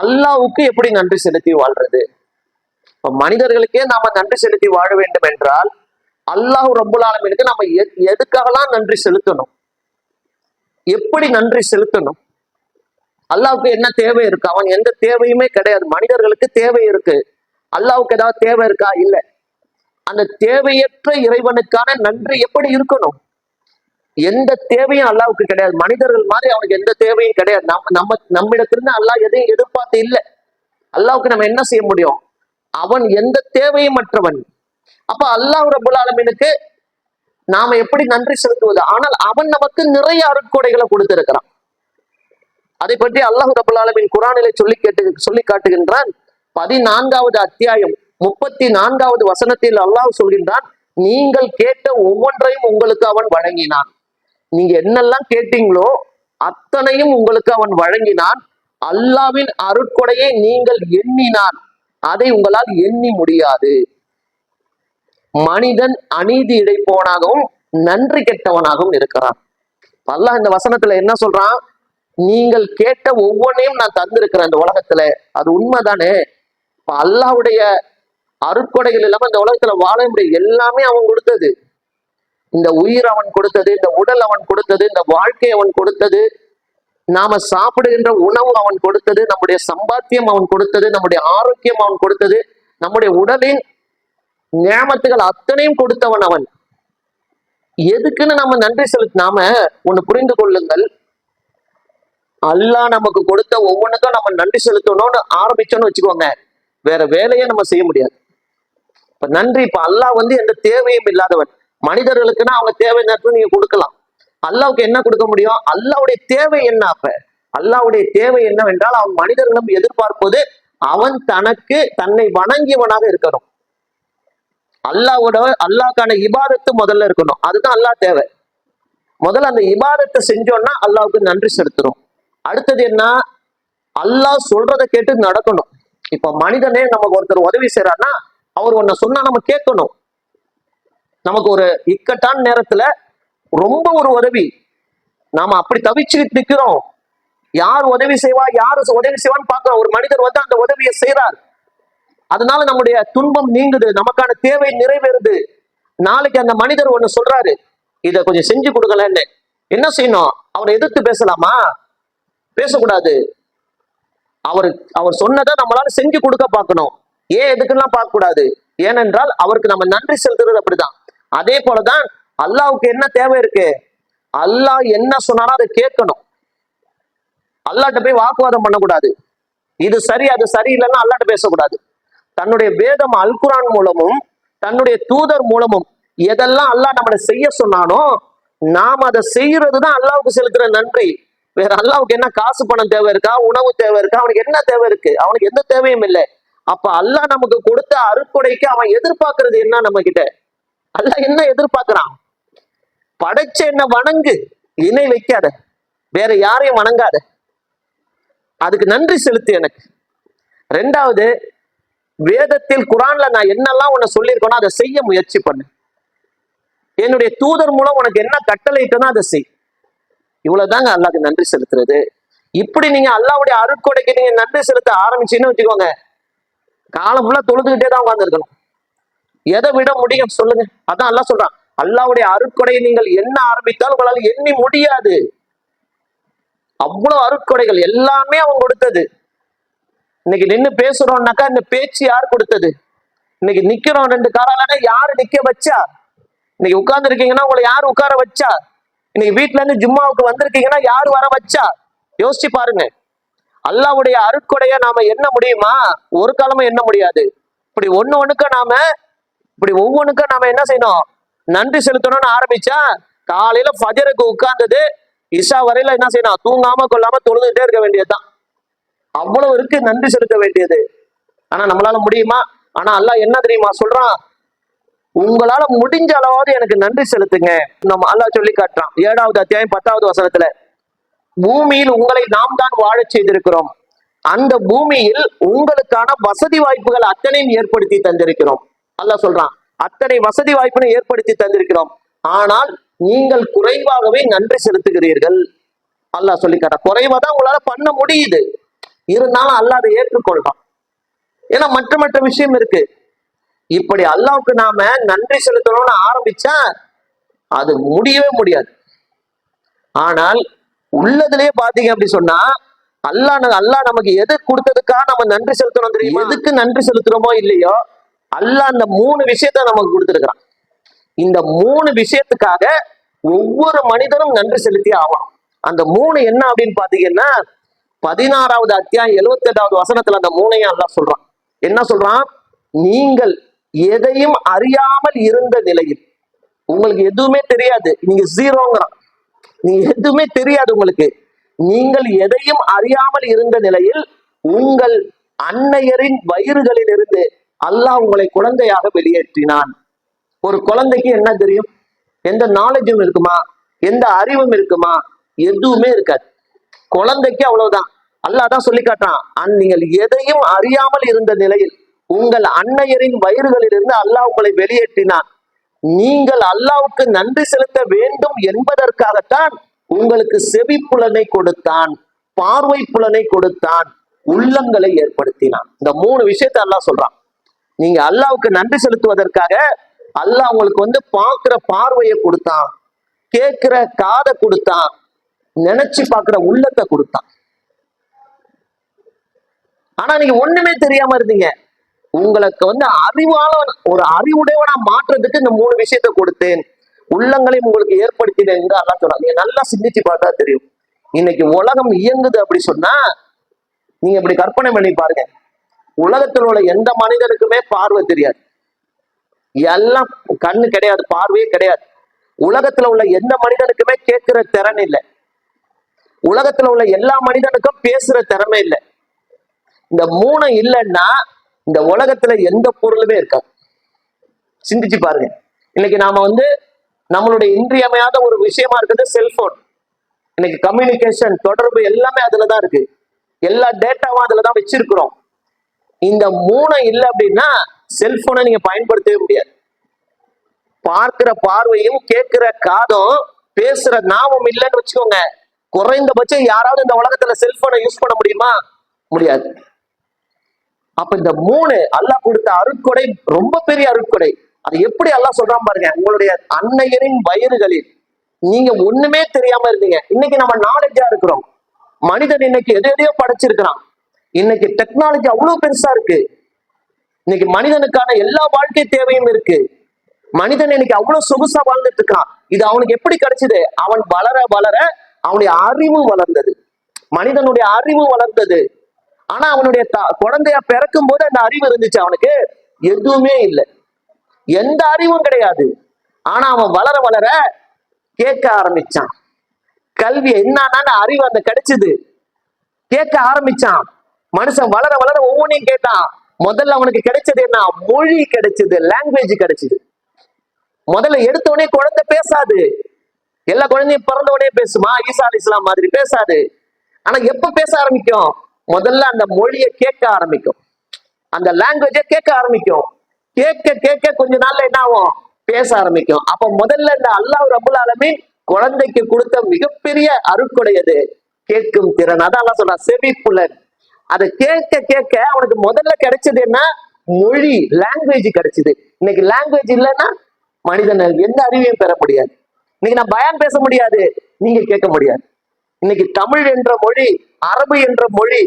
அல்லாவுக்கு எப்படி நன்றி செலுத்தி வாழ்றது? இப்ப மனிதர்களுக்கே நாம நன்றி செலுத்தி வாழ வேண்டும் என்றால் அல்லாஹ் ரப்புல் நம்ம எ- எதுக்காகலாம் நன்றி செலுத்தணும்? எப்படி நன்றி செலுத்தணும்? அல்லாவுக்கு என்ன தேவை இருக்கு? அவன் எந்த தேவையுமே கிடையாது. மனிதர்களுக்கு தேவை இருக்கு. அல்லாவுக்கு ஏதாவது தேவை இருக்கா? இல்லை. அந்த தேவையற்ற இறைவனுக்கான நன்றி எப்படி இருக்கணும்? எந்த தேவையும் அல்லாவுக்கு கிடையாது. மனிதர்கள் மாதிரி அவனுக்கு எந்த தேவையும் கிடையாது. நம்ம நம்ம நம்மிடத்திலிருந்து அல்லாஹ் எதையும் எதிர்பார்த்து இல்லை. அல்லாவுக்கு நம்ம என்ன செய்ய முடியும்? அவன் எந்த தேவையும் மற்றவன். அப்ப அல்லாஹ் ரபுல் ஆலமினுக்கு நாம எப்படி நன்றி செலுத்துவது? ஆனால் அவன் நமக்கு நிறைய அருட்கொடைகளை கொடுத்திருக்கிறான். அதை பற்றி அல்லாஹ் ரபுல் ஆலமின் குரானிலே சொல்லி கேட்டு சொல்லி காட்டுகின்றான். பதினான்காவது அத்தியாயம் முப்பத்தி நான்காவது வசனத்தில் அல்லாஹ் சொல்கின்றான் நீங்கள் கேட்ட ஒவ்வொன்றையும் உங்களுக்கு அவன் வழங்கினான். நீங்க என்னெல்லாம் கேட்டீங்களோ அத்தனையும் உங்களுக்கு அவன் வழங்கினான். அல்லாவின் அருட்கொடையை நீங்கள் எண்ணினான் அதை உங்களால் எண்ணி முடியாது. மனிதன் அநீதி இடைப்போனாகவும் நன்றி கெட்டவனாகவும் இருக்கிறான். பல்லா இந்த வசனத்துல என்ன சொல்றான்? நீங்கள் கேட்ட ஒவ்வொன்றையும் நான் தந்திருக்கிறேன் இந்த உலகத்துல. அது உண்மைதானே? இப்ப அல்லாவுடைய அருட்கொடைகள் இல்லாம இந்த உலகத்துல வாழ முடியும் எல்லாமே அவன் கொடுத்தது. இந்த உயிர் அவன் கொடுத்தது இந்த உடல் அவன் கொடுத்தது இந்த வாழ்க்கை அவன் கொடுத்தது நாம சாப்பிடுகின்ற உணவு அவன் கொடுத்தது நம்முடைய சம்பாத்தியம் அவன் கொடுத்தது நம்முடைய ஆரோக்கியம் அவன் கொடுத்தது நம்முடைய உடலின் நியமத்துகள் அத்தனையும் கொடுத்தவன் அவன். எதுக்குன்னு நம்ம நன்றி செலுத்த நாம ஒண்ணு புரிந்து கொள்ளுங்கள். அல்லாஹ் நமக்கு கொடுத்த ஒவ்வொன்றுக்கும் நம்ம நன்றி செலுத்தணும்னு ஆரம்பிச்சோம்னு வச்சுக்கோங்க. வேற வேலையே நம்ம செய்ய முடியாது. இப்ப நன்றி இப்ப அல்லாஹ் வந்து எந்த தேவையும் இல்லாதவன். மனிதர்களுக்குன்னா அவங்க தேவை நேரத்துல நீங்க கொடுக்கலாம். அல்லாவுக்கு என்ன கொடுக்க முடியும்? அல்லாவுடைய தேவை என்ன அப்ப? அல்லாவுடைய தேவை என்னவென்றால் அவன் மனிதர்களும் எதிர்பார்ப்பது அவன் தனக்கு தன்னை வணங்கியவனாக இருக்கணும். அல்லாவோட அல்லாஹ்க்கான இபாதத்து முதல்ல இருக்கணும். அதுதான் அல்லாஹ் தேவை. முதல்ல அந்த இபாதத்தை செஞ்சோம்னா அல்லாவுக்கு நன்றி செலுத்துறோம் அடுத்தது என்ன? அல்லாஹ் சொல்றதை கேட்டு நடக்கணும். இப்ப மனிதனே நமக்கு ஒருத்தர் உதவி செய்யறாருன்னா அவர் ஒன்ன சொன்னா நம்ம கேட்கணும். நமக்கு ஒரு இக்கட்டான நேரத்துல ரொம்ப ஒரு உதவி. நாம அப்படி தவிச்சுக்கிட்டு நிற்கிறோம் யார் உதவி செய்வா யாரு உதவி செய்வான்னு பார்க்கிறோம். ஒரு மனிதர் வந்து அந்த உதவியை செய்யறார் அதனால நம்முடைய துன்பம் நீங்குது நமக்கான தேவை நிறைவேறுது. நாளைக்கு அந்த மனிதர் ஒண்ணு சொல்றாரு இத கொஞ்சம் செஞ்சு கொடுக்கலன்னு என்ன செய்யணும்? அவரை எதிர்த்து பேசலாமா? பேசக்கூடாது. அவர் அவர் சொன்னதை நம்மளால செஞ்சு கொடுக்க பார்க்கணும். ஏன் எதுக்குலாம் பார்க்க கூடாது ஏனென்றால் அவருக்கு நம்ம நன்றி செலுத்துறது அப்படிதான். அதே போலதான் அல்லாவுக்கு என்ன தேவை இருக்கு? அல்லாஹ் என்ன சொன்னாலும் அதை கேட்கணும். அல்லாட்ட போய் வாக்குவாதம் பண்ணக்கூடாது. இது சரி அது சரியில்லைன்னா அல்லாட்ட பேசக்கூடாது. தன்னுடைய வேதம் அல்குரான் மூலமும் தன்னுடைய தூதர் மூலமும் எதெல்லாம் அல்லாஹ் நம்மளை செய்ய சொன்னானோ நாம் அதை செய்யறது தான் அல்லாவுக்கு செலுத்துற நன்றி. வேற அல்லாவுக்கு என்ன காசு பணம் தேவை இருக்கா உணவு தேவை இருக்கா அவனுக்கு என்ன தேவை இருக்கு? அவனுக்கு எந்த தேவையும் இல்லை. அப்ப அல்லாஹ் நமக்கு கொடுத்த அறுக்குடைக்கு அவன் எதிர்பார்க்கறது என்ன நம்ம கிட்ட? அல்ல என்ன எதிர்பார்க்கிறான்? படைச்ச என்ன வணங்கு இணை வைக்காத. வேற யாரையும் வணங்காத. அதுக்கு நன்றி செலுத்து எனக்கு. ரெண்டாவது வேதத்தில் குரான்ல நான் என்னெல்லாம் உன்னை சொல்லியிருக்கேனோ அதை செய்ய முயற்சி பண்ணு. என்னுடைய தூதர் மூலம் உனக்கு என்ன கட்டளையிட்டனோ அதை செய். இவ்வளவுதாங்க அல்லாஹ்க்கு நன்றி செலுத்துறது. இப்படி நீங்க அல்லாவுடைய அருட்கொடைக்கு நீங்க நன்றி செலுத்த ஆரம்பிச்சுன்னு வச்சுக்கோங்க. காலம் ஃபுல்லா தொழுதுகிட்டே தான் உட்காந்துருக்கணும் எதை விட முடியும்? சொல்லுங்க. அதான் அல்லா சொல்றான். அல்லாவுடைய அருட்கொடையை நீங்கள் என்ன ஆரம்பித்தால் உங்களால எண்ணி முடியாது. அவ்வளவு அருட்கொடைகள் எல்லாமே அவன் கொடுத்தது. இன்னைக்கு நின்னு பேசுறோம்னாக்கா இந்த பேச்சு யார் கொடுத்தது? இன்னைக்கு நிக்கிறோம் ரெண்டு காராலனா யாரு நிக்க வச்சா? இன்னைக்கு உட்கார்ந்து இருக்கீங்கன்னா உங்களை யார் உட்கார வச்சா? இன்னைக்கு வீட்டுல இருந்து ஜும்மாவுக்கு வந்திருக்கீங்கன்னா யார் வர வச்சா? யோசிச்சு பாருங்க. அல்லாவுடைய அருட்கொடைய நாம என்ன முடியுமா? ஒரு காலமும் என்ன முடியாது. இப்படி ஒண்ணு ஒண்ணுக்க நாம இப்படி ஒவ்வொன்றுக்கும் நம்ம என்ன செய்யணும்? நன்றி செலுத்தணும்னு ஆரம்பிச்சா காலையில ஃபஜருக்கு உட்கார்ந்தது இஷா வரையில என்ன செய்யணும்? தூங்காம கொள்ளாம தொழுதுகிட்டே இருக்க வேண்டியதுதான். அவ்வளவு இருக்கு நன்றி செலுத்த வேண்டியது. ஆனா நம்மளால முடியுமா? ஆனா அல்லாஹ் என்ன தெரியுமா சொல்றான்? உங்களால முடிஞ்ச அளவாவது எனக்கு நன்றி செலுத்துங்க. நம்ம அல்லாஹ் சொல்லி காட்டுறான். ஏழாவது அத்தியாயம் பத்தாவது வசனத்துல பூமியில் உங்களை நாம் தான் வாழச் செய்திருக்கிறோம். அந்த பூமியில் உங்களுக்கான வசதி வாய்ப்புகள் அத்தனையும் ஏற்படுத்தி தந்திருக்கிறோம். அல்லாஹ் சொல்றான் அத்தனை வசதி வாய்ப்பினை ஏற்படுத்தி தந்திருக்கிறோம். ஆனால் நீங்கள் குறைவாகவே நன்றி செலுத்துகிறீர்கள். அல்லாஹ் சொல்லி குறைவா தான் உங்களால பண்ண முடியுது. இருந்தாலும் அல்லாஹ் அதை ஏற்றுக்கொள்றான் ஏன்னா மற்ற மற்ற விஷயம் இருக்கு. இப்படி அல்லாவுக்கு நாம நன்றி செலுத்தணும்னு ஆரம்பிச்சா அது முடியவே முடியாது. ஆனால் உள்ளதுலயே பாத்தீங்க அப்படி சொன்னா அல்லாஹ் அல்லா அல்லாஹ் நமக்கு எது கொடுத்ததுக்காக நம்ம நன்றி செலுத்தணும் தெரியும்? எதுக்கு நன்றி செலுத்துறோமோ இல்லையோ அல்ல அந்த மூணு விஷயத்த நமக்கு கொடுத்துருக்கிறான். இந்த மூணு விஷயத்துக்காக ஒவ்வொரு மனிதனும் நன்றி செலுத்தி ஆகணும். அந்த மூணு என்ன அப்படின்னு பாத்தீங்கன்னா பதினாறாவது அத்தியாயம் எழுபத்தி எட்டாவது வசனத்துல அந்த மூணையும் அல்ல சொல்றான். என்ன சொல்றான்? நீங்கள் எதையும் அறியாமல் இருந்த நிலையில். உங்களுக்கு எதுவுமே தெரியாது. நீங்க ஜீரோங்கிறான். நீ எதுவுமே தெரியாது உங்களுக்கு. நீங்கள் எதையும் அறியாமல் இருந்த நிலையில் உங்கள் அன்னையரின் வயிறுகளிலிருந்து அல்லாஹ் உங்களை குழந்தையாக வெளியேற்றினான். ஒரு குழந்தைக்கு என்ன தெரியும்? எந்த நாலேஜும் இருக்குமா? எந்த அறிவும் இருக்குமா? எதுவுமே இருக்காது. குழந்தைக்கு அவ்வளவுதான். அல்லாஹ் தான் சொல்லி காட்டுறான். நீங்கள் எதையும் அறியாமல் இருந்த நிலையில் உங்கள் அன்னையரின் வயிறுகளிலிருந்து அல்லாஹ் உங்களை வெளியேற்றினான். நீங்கள் அல்லாவுக்கு நன்றி செலுத்த வேண்டும் என்பதற்காகத்தான் உங்களுக்கு செவி புலனை கொடுத்தான் பார்வை புலனை கொடுத்தான் உள்ளங்களை ஏற்படுத்தினான். இந்த மூணு விஷயத்தை அல்லாஹ் சொல்றான். நீங்க அல்லாவுக்கு நன்றி செலுத்துவதற்காக அல்லாஹ் உங்களுக்கு வந்து பார்க்கிற பார்வையை கொடுத்தான். கேட்கிற காதை கொடுத்தான். நினைச்சு பார்க்கிற உள்ளத்தை கொடுத்தான். ஆனா நீங்க ஒண்ணுமே தெரியாம இருந்தீங்க. உங்களுக்கு வந்து அறிவாளன் ஒரு அறிவுடையவனா மாற்றுறதுக்கு இந்த மூணு விஷயத்தை கொடுத்தேன். உள்ளங்களையும் உங்களுக்கு ஏற்படுத்தினேன் என்று அல்லா சொல்றாங்க நீங்க நல்லா சிந்திச்சு பார்த்தா தெரியும். இன்னைக்கு உலகம் இயங்குது அப்படி சொன்னா நீங்க இப்படி கற்பனை பண்ணி பாருங்க. உலகத்தில் உள்ள எந்த மனிதனுக்குமே பார்வை தெரியாது. எல்லாம் கண்ணு கிடையாது பார்வையே கிடையாது. உலகத்துல உள்ள எந்த மனிதனுக்குமே கேட்கிற திறன் இல்லை. உலகத்துல உள்ள எல்லா மனிதனுக்கும் பேசுற திறமை இல்லை. இந்த மூணு இல்லைன்னா இந்த உலகத்துல எந்த பொருளுமே இருக்காது. சிந்திச்சு பாருங்க. இன்னைக்கு நாம வந்து நம்மளுடைய இன்றியமையாத ஒரு விஷயமா இருக்குது செல்போன் இன்னைக்கு கம்யூனிகேஷன் தொடர்பு எல்லாமே அதுலதான் இருக்கு. எல்லா டேட்டாவும் அதுலதான் வச்சிருக்கிறோம். இந்த மூணு இல்லை அப்படின்னா செல்போனை நீங்க பயன்படுத்தவே முடியாது. பார்க்கிற பார்வையும் கேட்கிற காதும் பேசுற நாமம் இல்லைன்னு வச்சுக்கோங்க. குறைந்தபட்சம் யாராவது இந்த உலகத்துல செல்போனை யூஸ் பண்ண முடியுமா? முடியாது. அப்ப இந்த மூணு அல்லாஹ் கொடுத்த அருட்கொடை ரொம்ப பெரிய அருட்கொடை. அது எப்படி அல்லாஹ் சொல்றான் பாருங்க உங்களுடைய அன்னையரின் வயிறுகளில். நீங்க ஒண்ணுமே தெரியாம இருந்தீங்க. இன்னைக்கு நம்ம நாலேஜா இருக்கிறோம். மனிதன் இன்னைக்கு எது எதையோ படைச்சிருக்கிறான். இன்னைக்கு டெக்னாலஜி அவ்வளவு பெருசா இருக்கு. இன்னைக்கு மனிதனுக்கான எல்லா வாழ்க்கை தேவையும் இருக்கு. மனிதன் இன்னைக்கு அவ்வளவு சொகுசா வாழ்ந்துட்டு இருக்கான். இது அவனுக்கு எப்படி கிடைச்சது? அவன் வளர வளர அவனுடைய அறிவும் வளர்ந்தது. மனிதனுடைய அறிவு வளர்ந்தது. ஆனா அவனுடைய த- குழந்தைய பிறக்கும் போது அந்த அறிவு இருந்துச்சு அவனுக்கு. எதுவுமே இல்லை. எந்த அறிவும் கிடையாது. ஆனா அவன் வளர வளர கேட்க ஆரம்பிச்சான். கல்வி என்னன்னா அறிவு அந்த கிடைச்சது. கேட்க ஆரம்பிச்சான். மனுஷன் வளர வளர ஒவ்வொன்றையும் கேட்டான். முதல்ல அவனுக்கு கிடைச்சது என்ன? மொழி கிடைச்சது லாங்குவேஜ் கிடைச்சது. முதல்ல எடுத்த உடனே குழந்தை பேசாது. எல்லா குழந்தையும் பிறந்த உடனே பேசுமா? ஈசா அலி இஸ்லாம் மாதிரி பேசாது. ஆனா எப்ப பேச ஆரம்பிக்கும்? முதல்ல அந்த மொழியை கேட்க ஆரம்பிக்கும். அந்த லாங்குவேஜை கேட்க ஆரம்பிக்கும். கேட்க கேட்க கொஞ்ச நாள்ல என்ன ஆகும்? பேச ஆரம்பிக்கும். அப்ப முதல்ல இந்த அல்லாஹ் ரபுல் ஆலமீன் குழந்தைக்கு கொடுத்த மிகப்பெரிய அருட்கொடை கேட்கும் திறன். அதான் சொல்றான் செவி புலன் அதை கேட்க கேட்க அவனுக்கு முதல்ல கிடைச்சது என்ன? மொழி லாங்குவேஜ் கிடைச்சது. இன்னைக்கு லாங்குவேஜ் இல்லைன்னா மனிதன் எந்த அறிவையும் பெற முடியாது. இன்னைக்கு நான் பயம் பேச முடியாது நீங்க கேட்க முடியாது. இன்னைக்கு தமிழ் என்ற மொழி அரபு என்ற மொழி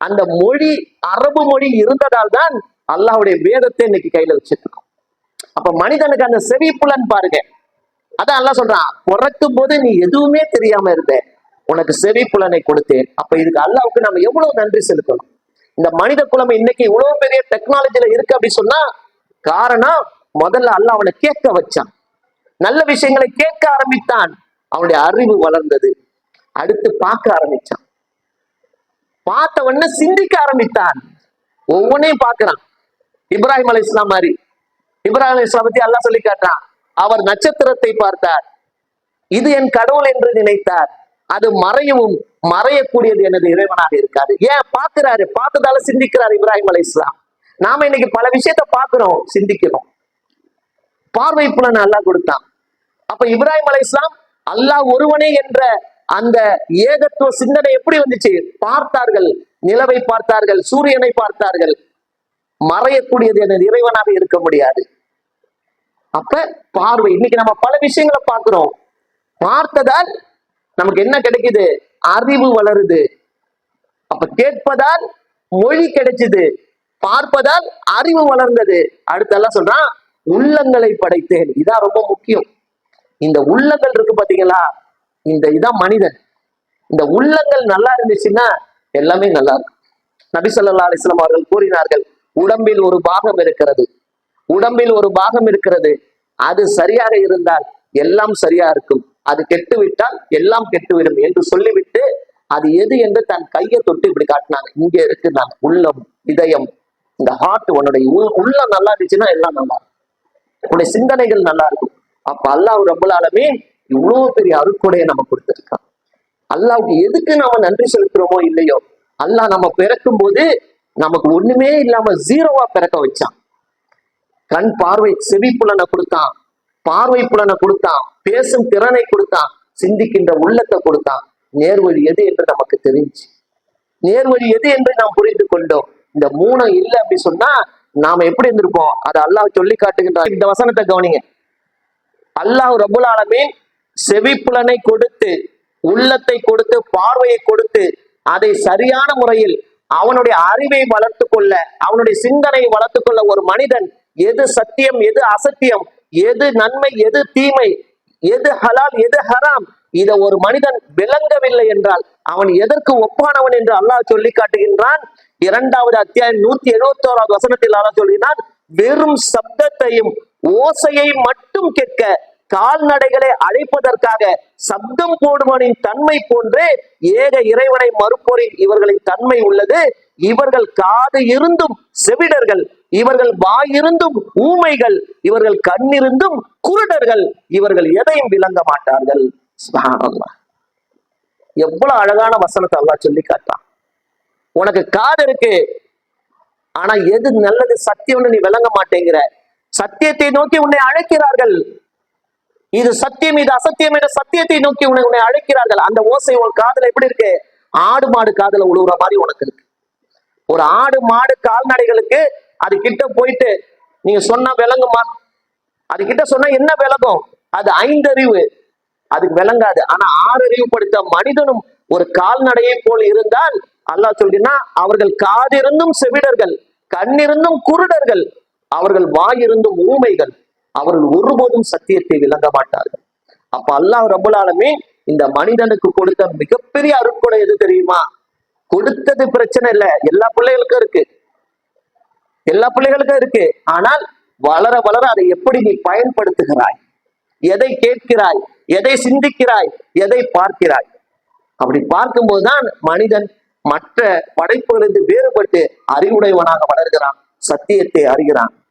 அந்த மொழி அரபு மொழி இருந்ததால் தான் அல்லாஹுடைய வேதத்தை இன்னைக்கு கையில வச்சுட்டு இருக்கோம். அப்ப மனிதனுக்கு அந்த செவிப்புலன் பாருங்க. அதான் அல்லாஹ் சொல்றான் பிறக்கும் போது நீ எதுவுமே தெரியாம இருந்த. உனக்கு செவிப்புலனை கொடுத்தேன். அப்ப இதுக்கு அல்லாவுக்கு நம்ம எவ்வளவு நன்றி செலுத்தணும்? இந்த மனித குலம் இன்னைக்கு இவ்வளவு பெரிய டெக்னாலஜில இருக்கு அப்படின்னு சொன்னா காரணம் முதல்ல அல்லாஹ் அவனை கேட்க வச்சான். நல்ல விஷயங்களை கேட்க ஆரம்பித்தான். அவனுடைய அறிவு வளர்ந்தது. அடுத்து பார்க்க ஆரம்பிச்சான். பார்த்த உடனே சிந்திக்க ஆரம்பித்தான். ஒவ்வொன்றையும் பார்க்கிறான். இப்ராஹிம் அலி இஸ்லாம் மாதிரி. இப்ராஹிம் அலி இஸ்லாம் பத்தி அல்லா சொல்லி காட்டான் அவர் நட்சத்திரத்தை பார்த்தார். இது என் கடவுள் என்று நினைத்தார். அது மறையவும் மறையக்கூடியது எனது இறைவனாக இருக்காது ஏன் பார்க்கிறாரு? பார்த்ததால சிந்திக்கிறார் இப்ராஹிம் அலை இஸ்லாம் நாம இன்னைக்கு பல விஷயத்த பார்க்கிறோம் சிந்திக்கிறோம். பார்வை புலன் அல்லாஹ் கொடுத்தான். அப்ப இப்ராஹிம் அலை இஸ்லாம் அல்லாஹ் ஒருவனே என்ற அந்த ஏகத்துவ சிந்தனை எப்படி வந்துச்சு? பார்த்தார்கள் நிலவை பார்த்தார்கள் சூரியனை பார்த்தார்கள். மறையக்கூடியது எனது இறைவனாக இருக்க முடியாது. அப்ப பார்வை இன்னைக்கு நம்ம பல விஷயங்களை பார்க்கிறோம். பார்த்ததால் நமக்கு என்ன கிடைக்குது? அறிவு வளருது. அப்ப கேட்பதால் மொழி கிடைச்சது. பார்ப்பதால் அறிவு வளர்ந்தது. அடுத்தெல்லாம் சொல்றான் உள்ளங்களை படைத்தேன். இதான் ரொம்ப முக்கியம். இந்த உள்ளங்கள் இருக்கு பாத்தீங்களா? இந்த இதான் மனிதன். இந்த உள்ளங்கள் நல்லா இருந்துச்சுன்னா எல்லாமே நல்லா இருக்கும். நபிசல்லா அலிஸ்லாம் அவர்கள் கூறினார்கள் உடம்பில் ஒரு பாகம் இருக்கிறது. உடம்பில் ஒரு பாகம் இருக்கிறது. அது சரியாக இருந்தால் எல்லாம் சரியா இருக்கும். அது கெட்டு விட்டால் எல்லாம் கெட்டுவிடும் என்று சொல்லிவிட்டு அது எது என்று தன் கையை தொட்டு இப்படி காட்டினாங்க. இங்க இருக்கு நான் உள்ளம் இதயம் இந்த ஹார்ட் உன்னுடைய உள்ள உள்ளம் நல்லா இருந்துச்சுன்னா எல்லாம் நல்லா இருக்கும். உன்னுடைய சிந்தனைகள் நல்லா இருக்கும். அப்ப அல்லாஹ் ரப்பல் இவ்வளவு பெரிய அருட்கொடையை நம்ம கொடுத்திருக்கான். அல்லாவுக்கு எதுக்கு நாம நன்றி செலுத்துறோமோ இல்லையோ அல்லாஹ் நம்ம பிறக்கும் போது நமக்கு ஒண்ணுமே இல்லாம ஜீரோவா பிறக்க வச்சான். கண் பார்வை செவி புலனை கொடுத்தான். பார்வை புலனை கொடுத்தான் பேசும் திறனை கொடுத்தான் சிந்திக்கின்ற உள்ளத்தை கொடுத்தான். நேர்வழி எது என்று நமக்கு தெரிஞ்சு. நேர்வழி எது என்று நாம் புரிந்து கொண்டோம். இந்த மூணு இல்லை அப்படி சொன்னா நாம எப்படி இருந்திருப்போம்? அதை அல்லாஹ் சொல்லி காட்டுகின்றார் இந்த வசனத்தை கவனிங்க. அல்லாஹ் ரபுல் ஆலமீன் செவிப்புலனை கொடுத்து உள்ளத்தை கொடுத்து பார்வையை கொடுத்து அதை சரியான முறையில் அவனுடைய அறிவை வளர்த்து கொள்ள அவனுடைய சிந்தனை வளர்த்து கொள்ள ஒரு மனிதன் எது சத்தியம் எது அசத்தியம் எது நன்மை எது தீமை எது ஹலால் எது ஹராம் இத ஒரு மனிதன் விளங்கவில்லை என்றால் அவன் எதற்கு ஒப்பானவன் என்று அல்லாஹ் சொல்லி காட்டுகின்றான்? இரண்டாவது அத்தியாயம் நூத்தி எழுபத்தோராவது வசனத்தில் அல்லாஹ் சொல்கிறான் வெறும் சப்தத்தையும் ஓசையை மட்டும் கேட்க கால்நடைகளை அழைப்பதற்காக சப்தம் போடுவனின் தன்மை போன்று ஏக இறைவனை மறுப்போரின் இவர்களின் தன்மை உள்ளது. இவர்கள் காது இருந்தும் செவிடர்கள் இவர்கள் வாயிருந்தும் ஊமைகள் இவர்கள் கண்ணிருந்தும் குருடர்கள் இவர்கள் எதையும் விளங்க மாட்டார்கள். எவ்வளவு அழகான வசனத்தை அல்லா சொல்லி காட்டான் உனக்கு காது இருக்கு ஆனா எது நல்லது சத்தியம்னு நீ விளங்க மாட்டேங்கிற. சத்தியத்தை நோக்கி உன்னை அழைக்கிறார்கள். இது சத்தியம் இது அசத்தியம் என்ற சத்தியத்தை நோக்கி உன்னை உன்னை அழைக்கிறார்கள். அந்த ஓசை உன் காதல எப்படி இருக்கு? ஆடு மாடு காதுல உழுவுற மாதிரி உனக்கு இருக்கு. ஒரு ஆடு மாடு கால்நடைகளுக்கு அது கிட்ட போயிட்டு நீங்க சொன்னா விளங்குமா அது கிட்ட சொன்னா என்ன விளங்கும்? அது ஐந்தறிவு அதுக்கு விளங்காது. ஆனா ஆறறிவு படித்த மனிதனும் ஒரு கால்நடையை போல் இருந்தால் அல்லாஹ் சொல்லினா அவர்கள் காதிருந்தும் செவிடர்கள் கண்ணிருந்தும் குருடர்கள் அவர்கள் வாயிருந்தும் ஊமைகள் அவர்கள் ஒருபோதும் சத்தியத்தை விளங்க மாட்டார்கள். அப்ப அல்லாஹ் ரபுல் இந்த மனிதனுக்கு கொடுத்த மிகப்பெரிய அருட்கொடை எது தெரியுமா? கொடுத்தது பிரச்சனை இல்ல. எல்லா பிள்ளைகளுக்கும் இருக்கு. எல்லா பிள்ளைகளுக்கும் இருக்கு. ஆனால் வளர வளர அதை எப்படி நீ பயன்படுத்துகிறாய்? எதை கேட்கிறாய்? எதை சிந்திக்கிறாய்? எதை பார்க்கிறாய்? அப்படி பார்க்கும்போதுதான் மனிதன் மற்ற படைப்புகளிலிருந்து வேறுபட்டு அறிவுடையவனாக வளர்கிறான் சத்தியத்தை அறிகிறான்.